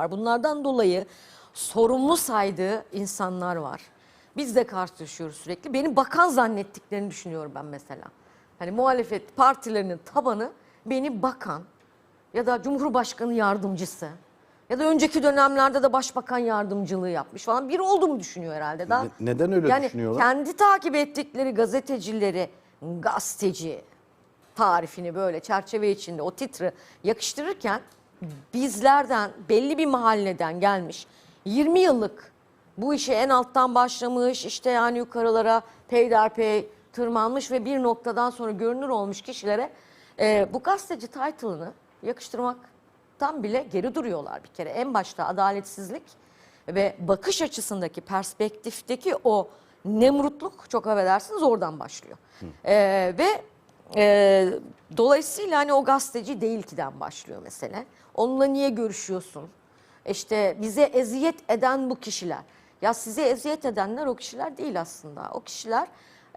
var. Bunlardan dolayı sorumlu saydığı insanlar var. Biz de karşılaşıyoruz sürekli. Beni bakan zannettiklerini düşünüyorum ben mesela. Hani muhalefet partilerinin tabanı beni bakan ya da Cumhurbaşkanı yardımcısı ya da önceki dönemlerde de başbakan yardımcılığı yapmış falan biri olduğumu düşünüyor herhalde. Daha, Ne- neden öyle yani düşünüyorlar? kendi takip ettikleri gazetecileri gazeteci tarifini böyle çerçeve içinde o titri yakıştırırken bizlerden belli bir mahalleden gelmiş 20 yıllık bu işe en alttan başlamış işte yani yukarılara peyderpey tırmanmış ve bir noktadan sonra görünür olmuş kişilere e, bu gazeteci title'ını yakıştırmaktan bile geri duruyorlar bir kere. En başta adaletsizlik ve bakış açısındaki perspektifteki o nemrutluk çok affedersiniz oradan başlıyor. E, ve e, dolayısıyla hani o gazeteci değil ki'den başlıyor mesele. Onunla niye görüşüyorsun? İşte bize eziyet eden bu kişiler. Ya size eziyet edenler o kişiler değil aslında. O kişiler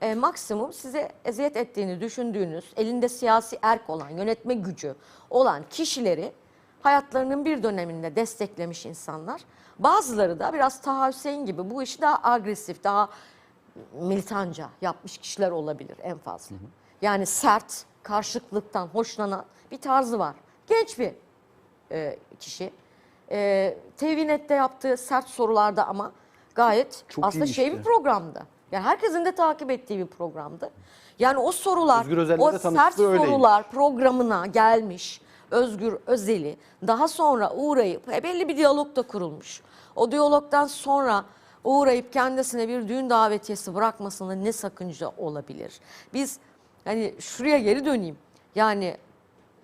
e, maksimum size eziyet ettiğini düşündüğünüz, elinde siyasi erk olan, yönetme gücü olan kişileri hayatlarının bir döneminde desteklemiş insanlar. Bazıları da biraz Taha Hüseyin gibi bu işi daha agresif, daha militanca yapmış kişiler olabilir en fazla. Yani sert, karşılıklıktan hoşlanan bir tarzı var. Genç bir e, kişi. E, TVNet'te yaptığı sert sorularda ama gayet Çok aslında şey işte. bir programdı. Yani herkesin de takip ettiği bir programdı. Yani o sorular, o sert öyleymiş. sorular programına gelmiş Özgür Özel'i daha sonra uğrayıp e, belli bir diyalog da kurulmuş. O diyalogdan sonra uğrayıp kendisine bir düğün davetiyesi bırakmasında ne sakınca olabilir? Biz hani şuraya geri döneyim. Yani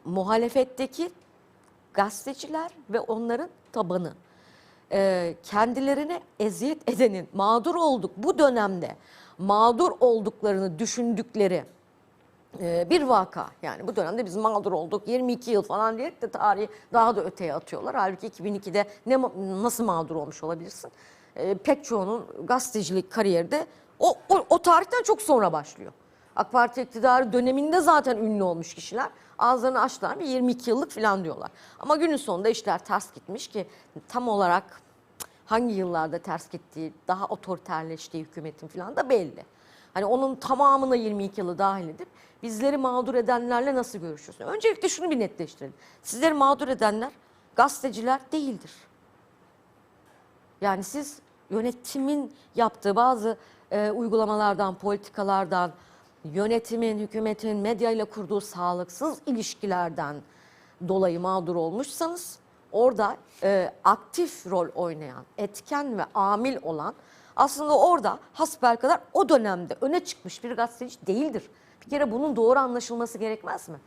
muhalefetteki gazeteciler ve onların tabanı e, kendilerine eziyet edenin mağdur olduk bu dönemde mağdur olduklarını düşündükleri e, bir vaka. Yani bu dönemde biz mağdur olduk 22 yıl falan diyerek de tarihi daha da öteye atıyorlar. Halbuki 2002'de ne nasıl mağdur olmuş olabilirsin? E, pek çoğunun gazetecilik kariyeri de o, o, o tarihten çok sonra başlıyor. AK Parti iktidarı döneminde zaten ünlü olmuş kişiler ağızlarını açtılar bir 22 yıllık falan diyorlar. Ama günün sonunda işler ters gitmiş ki tam olarak hangi yıllarda ters gittiği, daha otoriterleştiği hükümetin falan da belli. Hani onun tamamına 22 yılı dahil edip bizleri mağdur edenlerle nasıl görüşüyorsun? Öncelikle şunu bir netleştirelim. Sizleri mağdur edenler gazeteciler değildir. Yani siz yönetimin yaptığı bazı e, uygulamalardan, politikalardan, yönetimin, hükümetin medyayla kurduğu sağlıksız ilişkilerden dolayı mağdur olmuşsanız orada e, aktif rol oynayan, etken ve amil olan aslında orada hasbelkader o dönemde öne çıkmış bir gazeteci değildir. Bir kere bunun doğru anlaşılması gerekmez mi?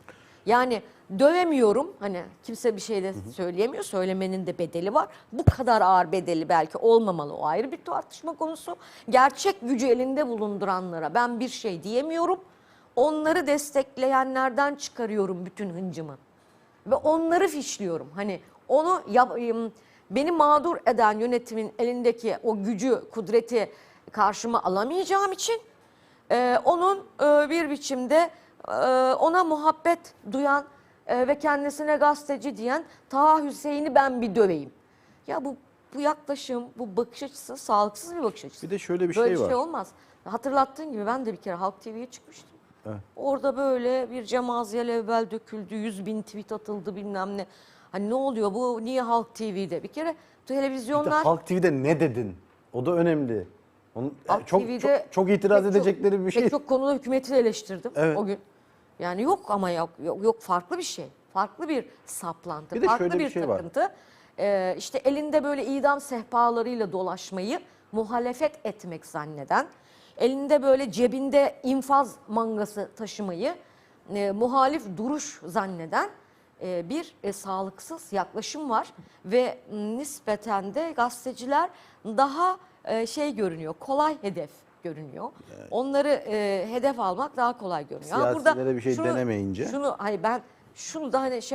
Yani dövemiyorum hani kimse bir şey de söyleyemiyor söylemenin de bedeli var. Bu kadar ağır bedeli belki olmamalı o ayrı bir tartışma konusu. Gerçek gücü elinde bulunduranlara ben bir şey diyemiyorum. Onları destekleyenlerden çıkarıyorum bütün hıncımı. Ve onları fişliyorum. Hani onu yap- beni mağdur eden yönetimin elindeki o gücü, kudreti karşıma alamayacağım için e, onun e, bir biçimde ona muhabbet duyan ve kendisine gazeteci diyen Taha Hüseyin'i ben bir döveyim. Ya bu bu yaklaşım, bu bakış açısı sağlıksız bir bakış açısı. Bir de şöyle bir Böyle şey var. şey olmaz. Hatırlattığın gibi ben de bir kere Halk TV'ye çıkmıştım. Orada böyle bir cemaziyel evvel döküldü, yüz bin tweet atıldı bilmem ne. Hani ne oluyor bu niye Halk TV'de? Bir kere Bir de televizyonlar Halk TV'de ne dedin? O da önemli. Onun, Halk çok, TV'de çok, çok itiraz edecekleri bir şey. Pek çok konuda hükümeti eleştirdim Evet. o gün. Yani yok ama yok, yok, yok farklı bir şey. Farklı bir saplantı, Bir farklı bir bir şey var. takıntı. Ee, işte elinde böyle idam sehpalarıyla dolaşmayı muhalefet etmek zanneden, elinde böyle cebinde infaz mangası taşımayı e, muhalif duruş zanneden e, bir e, sağlıksız yaklaşım var ve nispeten de gazeteciler daha e, şey görünüyor, kolay hedef görünüyor. Onları e, hedef almak daha kolay görünüyor. Ha, Siyasilere bir şey denemeyince. Şunu, hayır ben şunu da hani şey